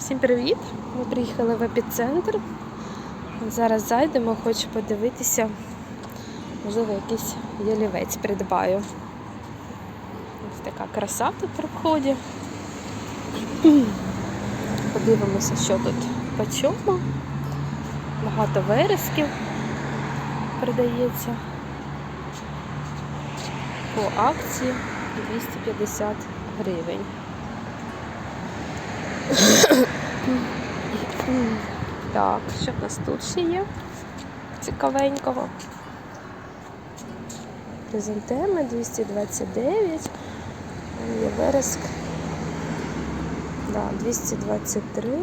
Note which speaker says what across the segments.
Speaker 1: Всім привіт! Ми приїхали в епіцентр. Зараз зайдемо, хочу подивитися. Можливо, якийсь ялівець придбаю. Ось така краса тут при вході. Подивимося, що тут по чому. Багато вересків продається. По акції 250 гривень. Так, що в нас тут ще є? Цікавенького. Хризантеми 229. Є вереск. Да, 223,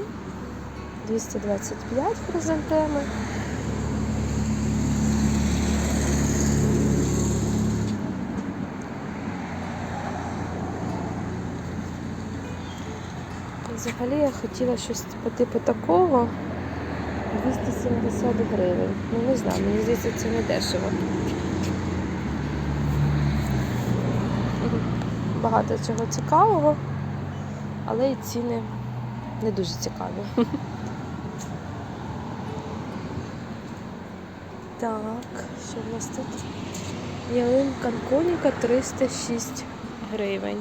Speaker 1: 225 хризантеми. Взагалі я хотіла щось по типу такого 270 гривень. Ну не знаю, мені здається, це не дешево. Багато чого цікавого, але і ціни не дуже цікаві. Так, що в нас тут? Ялинка коніка 306 гривень.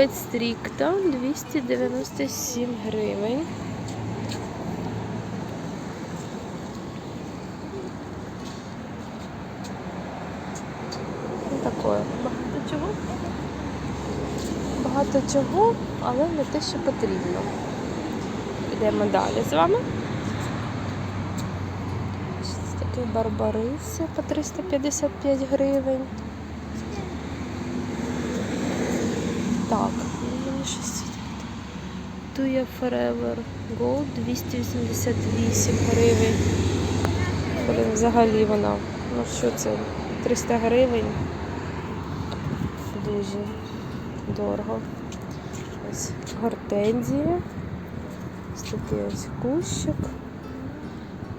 Speaker 1: Ялівець стрікта 297 гривень. Ну, Такое. Багато чого. Багато чого, але не те, що потрібно. Йдемо далі з вами. Ось такий барбариси по 355 гривень. Так, мені щось. Туя Forever Gold 288 гривень. Взагалі вона. Ну що це? 300 гривень. Дуже дорого. Ось гортензія. Ось такий ось кущик.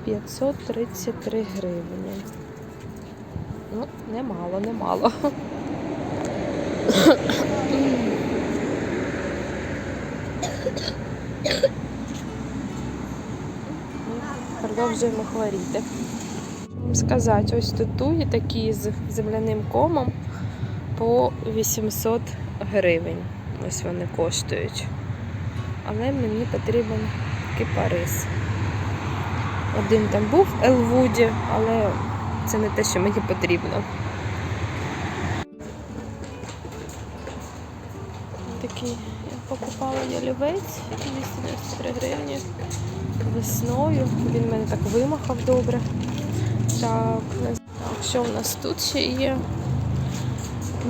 Speaker 1: 533 гривні. Ну, немало, немало. Продовжуємо хворіти. Сказати, ось тут туї такі з земляним комом по 800 гривень. Ось вони коштують. Але мені потрібен кипарис. Один там був в Елвуді, але це не те, що мені потрібно. Я покупала ялівець 293 гривні весною. Він мене так вимахав добре. Так, так, що в нас тут ще є?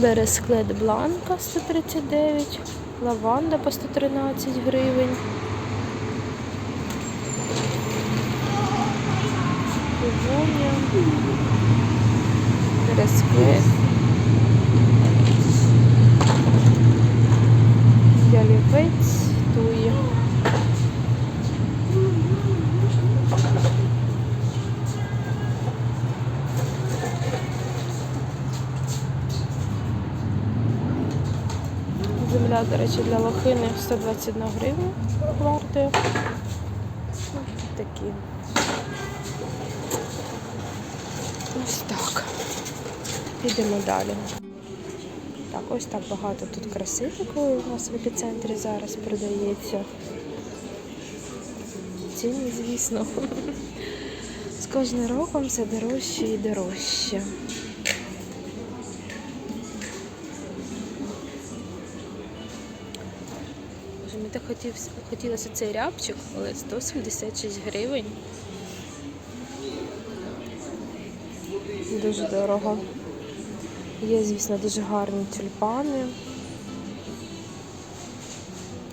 Speaker 1: Бересклет Бланка 139, лаванда по 113 гривень. Півонія. Бересклет. Ялівець тує. Земля, до речі, для лохини 121 гривня вартує. Такі. Ось так. Підемо далі. Так, ось так багато тут краси у нас в епіцентрі зараз продається. Ціни, звісно. З кожним роком все дорожче і дорожче. Мені так хотів, хотілося цей рябчик, але 176 гривень. Дуже дорого. Є, звісно, дуже гарні тюльпани.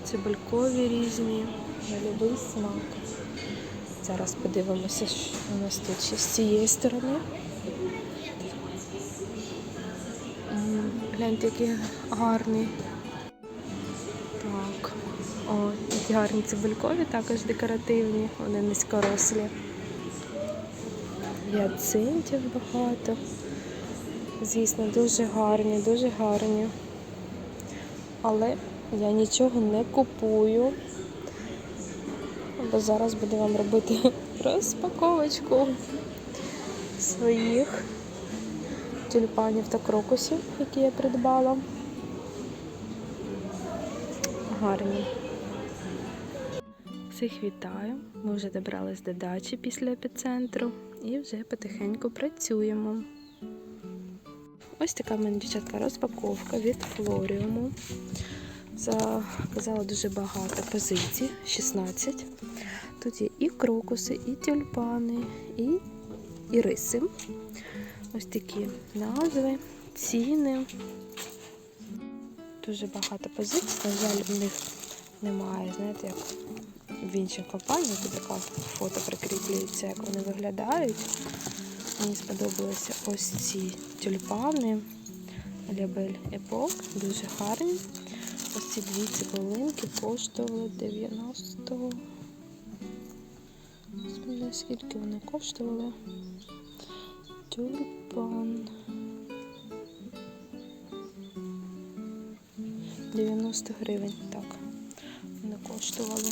Speaker 1: Цибулькові різні, на любий смак. Зараз подивимося, що у нас тут ще з цієї сторони. Гляньте, який гарний. Так. О, які гарні цибулькові, також декоративні, вони низькорослі. гіацинтів багато. Звісно, дуже гарні, дуже гарні. Але я нічого не купую. Бо зараз буду вам робити розпаковочку своїх тюльпанів та крокусів, які я придбала. Гарні. Всіх вітаю. Ми вже добрались до дачі після епіцентру і вже потихеньку працюємо. Ось така в мене дівчатка розпаковка від Флоріуму. Заказала дуже багато позицій, 16. Тут є і крокуси, і тюльпани, і іриси. Ось такі назви, ціни. Дуже багато позицій. На жаль, в них немає, знаєте, як в інших компаніях, де така фото прикріплюється, як вони виглядають. Мені сподобалися ось ці тюльпани. Лябель Епок, дуже гарні. Ось ці дві цибулинки коштували 90. Господи, скільки вони коштували? Тюльпан. 90 гривень, так. Вони коштували.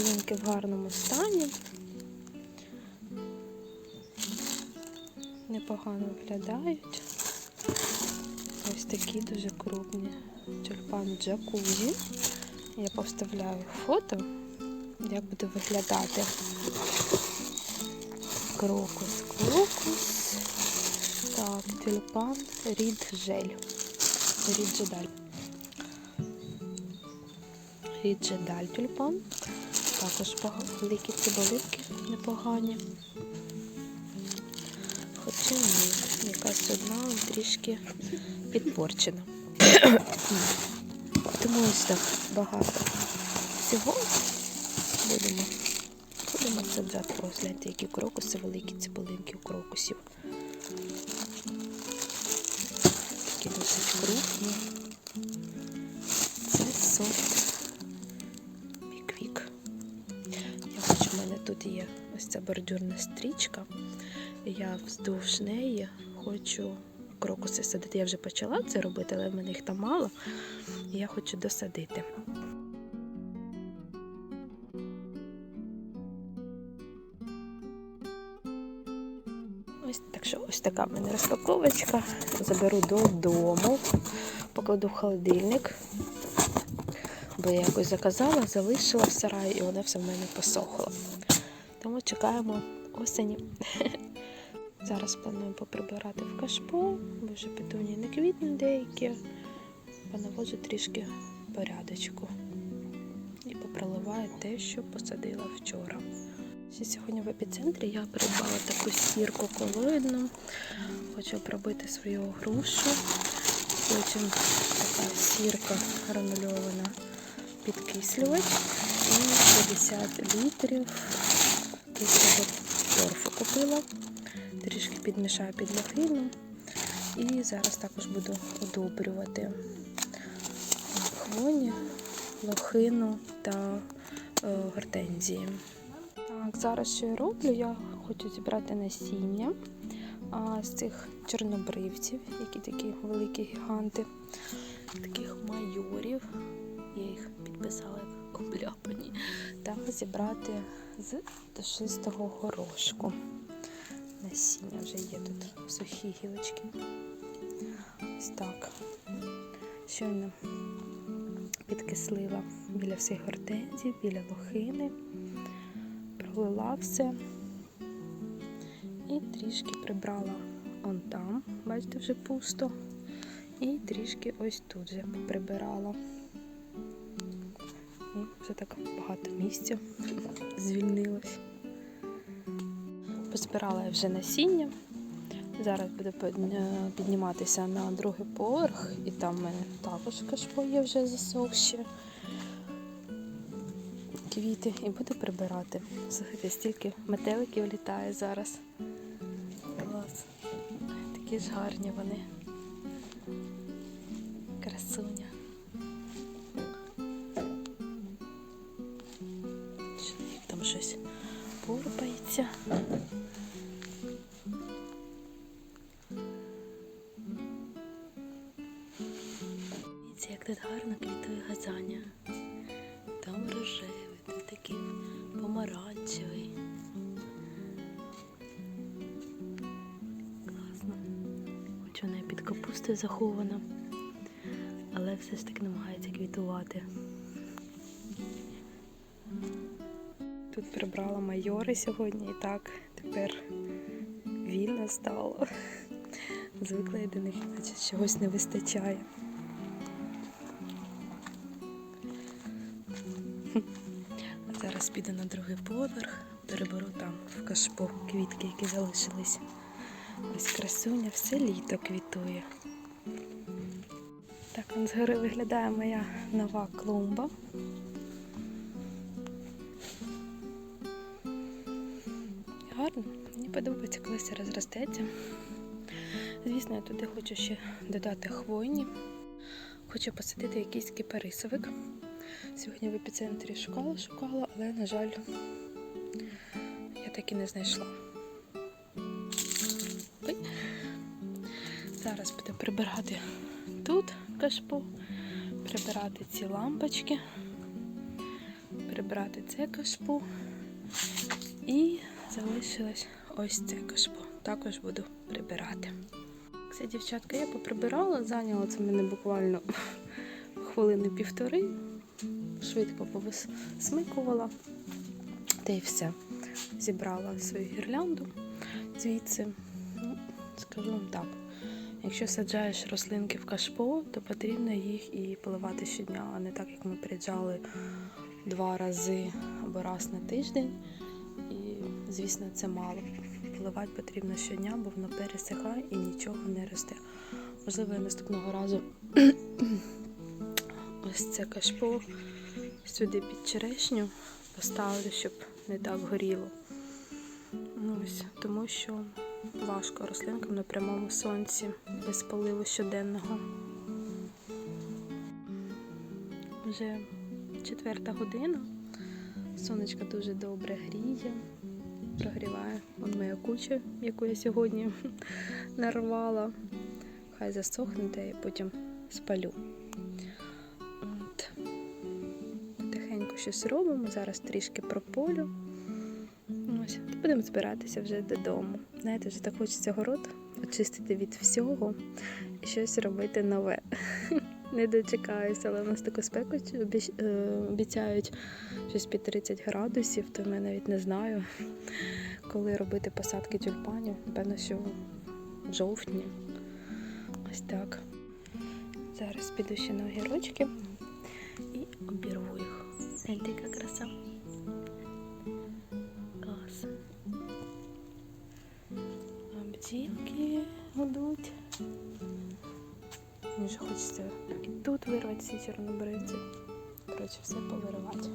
Speaker 1: Цибулинки в гарному стані. Непогано виглядають. Ось такі дуже крупні тюльпан джакузі. Я поставляю фото, як буде виглядати крокус, крокус. Так, тюльпан рід жель. Рід джедаль. Рід джедаль тюльпан. Також великі цибулинки непогані. Хоча ні, якась одна трішки підпорчена. Тому ось так багато всього будемо. Будемо саджати. Ось гляньте, які крокуси, великі цибулинки у крокусів. Такі досить крупні. Ось ця бордюрна стрічка. Я вздовж неї хочу крокуси садити. Я вже почала це робити, але в мене їх там мало. Я хочу досадити. Ось так що ось така в мене розпаковочка. Заберу додому, покладу в холодильник. Бо я якось заказала, залишила в сараї і воно все в мене посохло. Чекаємо осені. Зараз планую поприбирати в кашпо, бо вже петуні не квітні деякі. Понаводжу трішки порядочку. І попроливаю те, що посадила вчора. Сьогодні в епіцентрі я придбала таку сірку колоїдну. Хочу обробити свою грушу. Потім така сірка гранульована підкислювач і 50 літрів кислого торфу купила. Трішки підмішаю під лохину. І зараз також буду удобрювати хвоні, лохину та е, гортензії. Так, зараз що я роблю? Я хочу зібрати насіння а, з цих чорнобривців, які такі великі гіганти, таких майорів. Я їх підписала обляпані. Та зібрати з душистого горошку. Насіння вже є тут сухі гілочки. Ось так. Щойно підкислила біля всіх гортензій, біля лохини пролила все і трішки прибрала он там, бачите, вже пусто. І трішки ось тут вже прибирала. І вже так багато місця звільнилось. Позбирала я вже насіння. Зараз буду підніматися на другий поверх, і там в мене також кашпо є вже засохші квіти і буду прибирати. Слухайте, стільки метеликів літає зараз. Клас. Такі ж гарні вони. Тут гарно квітує газаня. Там рожевий, тут такий помаранчевий. Класно. Хоч вона під капустою захована, але все ж таки намагається квітувати. Тут прибрала майори сьогодні і так тепер вільно стало. Звикла я до них, наче чогось не вистачає. А зараз піду на другий поверх, переберу там в кашпо квітки, які залишились. Ось красуня, все літо квітує. Так, он згори виглядає моя нова клумба. Гарно, мені подобається, коли все розростеться. Звісно, я туди хочу ще додати хвойні. Хочу посадити якийсь кипарисовик. Сьогодні в епіцентрі шукала, шукала, але, на жаль, я так і не знайшла. Зараз буду прибирати тут кашпо, прибирати ці лампочки, прибирати це кашпо і залишилось ось це кашпо. Також буду прибирати. Все, дівчатка, я поприбирала, зайняло це мене буквально хвилини півтори. Швидко повисмикувала. Та й все. Зібрала свою гірлянду звідси. Ну, скажу вам так. Якщо саджаєш рослинки в кашпо, то потрібно їх і поливати щодня, а не так, як ми приїжджали два рази або раз на тиждень. І, звісно, це мало. Поливати потрібно щодня, бо воно пересихає і нічого не росте. Можливо, я наступного разу ось це кашпо сюди під черешню поставлю, щоб не так горіло. Ну, ось, тому що важко рослинкам на прямому сонці без поливу щоденного. Вже четверта година. Сонечко дуже добре гріє, прогріває. Вон моя куча, яку я сьогодні нарвала. Хай засохне, я потім спалю. Щось робимо. Зараз трішки прополю. Ось, будемо збиратися вже додому. Знаєте, вже так хочеться город очистити від всього і щось робити нове. Не дочекаюся, але в нас таку спеку е, обіцяють щось під 30 градусів, то я навіть не знаю, коли робити посадки тюльпанів. Напевно, що в жовтні. Ось так. Зараз піду ще на огірочки і обірву їх. que краса. Клас. А бджілки гудуть. Мені вже хочеться і тут вирвати ці чорнобривці. Коротше, все повиривати.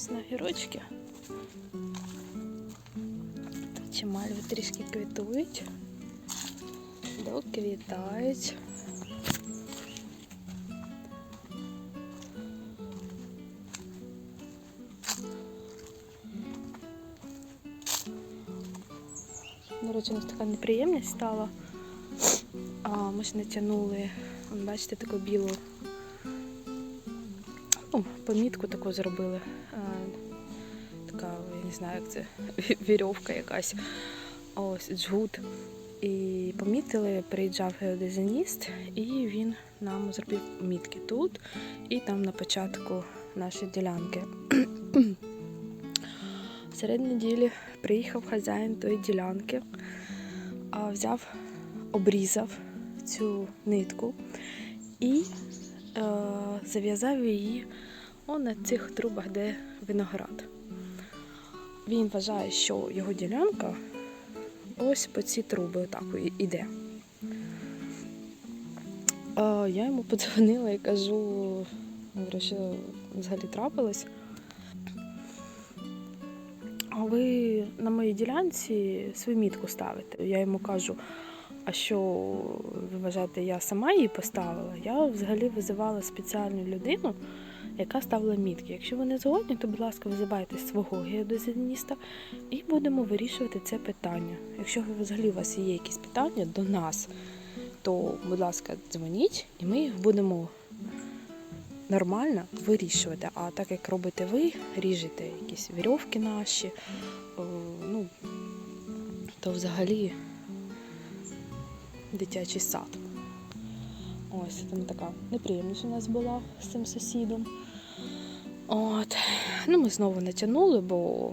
Speaker 1: Подивимось на гірочки. Трішки квітують, доквітають. До речі, у нас така неприємність стала. А, ми ж натягнули, бачите, таку білу ну, помітку таку зробили. Така, я не знаю, як це, вірьовка якась. Ось джгут. І помітили, приїжджав геодезиніст, і він нам зробив мітки тут і там на початку нашої ділянки. Серед неділі приїхав хазяїн тої ділянки, взяв, обрізав цю нитку і е, зав'язав її он на цих трубах, де виноград. Він вважає, що його ділянка ось по ці труби отак іде. Я йому подзвонила і кажу, що взагалі трапилось. А ви на моїй ділянці свою мітку ставите. Я йому кажу, а що ви вважаєте, я сама її поставила? Я взагалі визивала спеціальну людину, яка ставила мітки. Якщо ви не згодні, то, будь ласка, визивайте свого геодезініста і будемо вирішувати це питання. Якщо взагалі у вас є якісь питання до нас, то, будь ласка, дзвоніть, і ми їх будемо нормально вирішувати. А так як робите ви, ріжете якісь вірьовки наші, е, ну, то взагалі дитячий сад. Ось там така неприємність у нас була з цим сусідом. От. Ну, ми знову натягнули, бо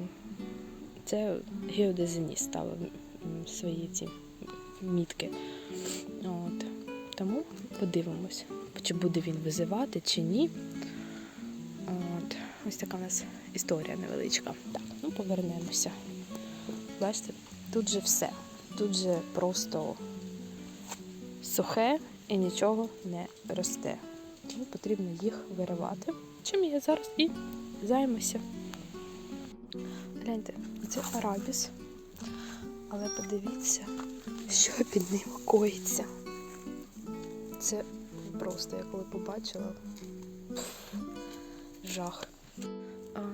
Speaker 1: це геодезиніст ставив свої ці мітки. От. Тому подивимось, чи буде він визивати, чи ні. От. Ось така у нас історія невеличка. Так, ну повернемося. Бачите, тут же все. Тут же просто сухе і нічого не росте. Тому потрібно їх виривати. Чим я зараз і займуся. Гляньте, це арабіс. Але подивіться, що під ним коїться. Це просто, я коли побачила, жах.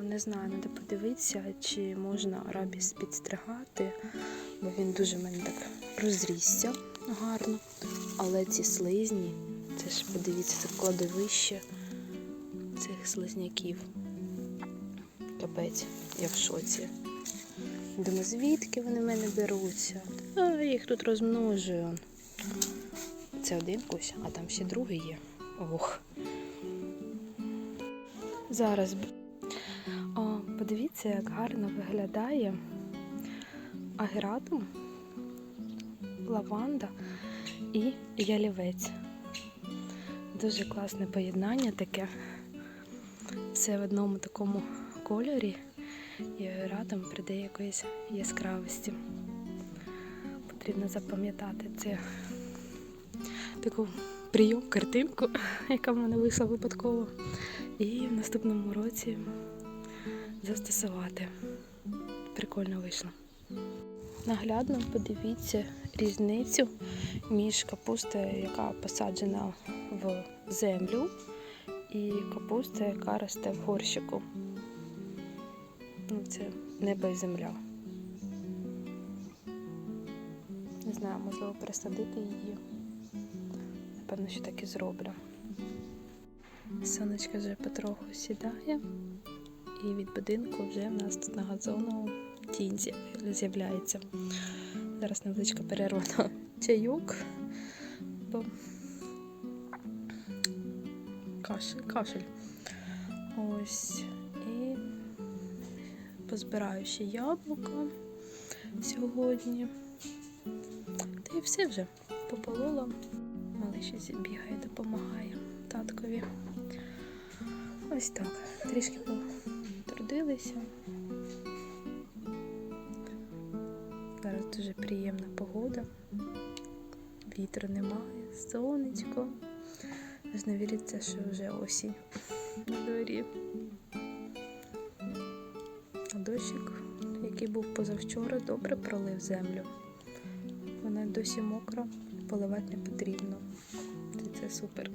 Speaker 1: Не знаю, треба подивитися, чи можна арабіс підстригати, бо він дуже мене так розрісся гарно. Але ці слизні, це ж подивіться, це кладовище цих слизняків. Капець, я в шоці. Думаю, звідки вони в мене беруться? А я їх тут розмножую. Це один кущ, а там ще другий є. Ох. Зараз. О, подивіться, як гарно виглядає агератум, лаванда і ялівець. Дуже класне поєднання таке. Все в одному такому кольорі і агератум придає якоїсь яскравості. Потрібно запам'ятати це таку прийом, картинку, яка в мене вийшла випадково. І в наступному році застосувати. Прикольно вийшло. Наглядно подивіться різницю між капустою, яка посаджена в землю, і капуста, яка росте в горщику. Ну, це небо і земля. Не знаю, можливо, пересадити її. Напевно, що так і зроблю. Сонечко вже потроху сідає, і від будинку вже в нас тут на газону тінь з'яв- з'являється. Зараз невеличка перерва на чайок, бо кашель, кашель. Ось. І позбираю ще яблука сьогодні. Та і все вже пополола. Малий щось бігає, допомагає таткові. Ось так. Трішки потрудилися. Дуже приємна погода. Вітру немає, сонечко. Аж не віриться, що вже осінь на дворі. Дощик, який був позавчора, добре пролив землю. Вона досі мокра, поливати не потрібно. Це, супер.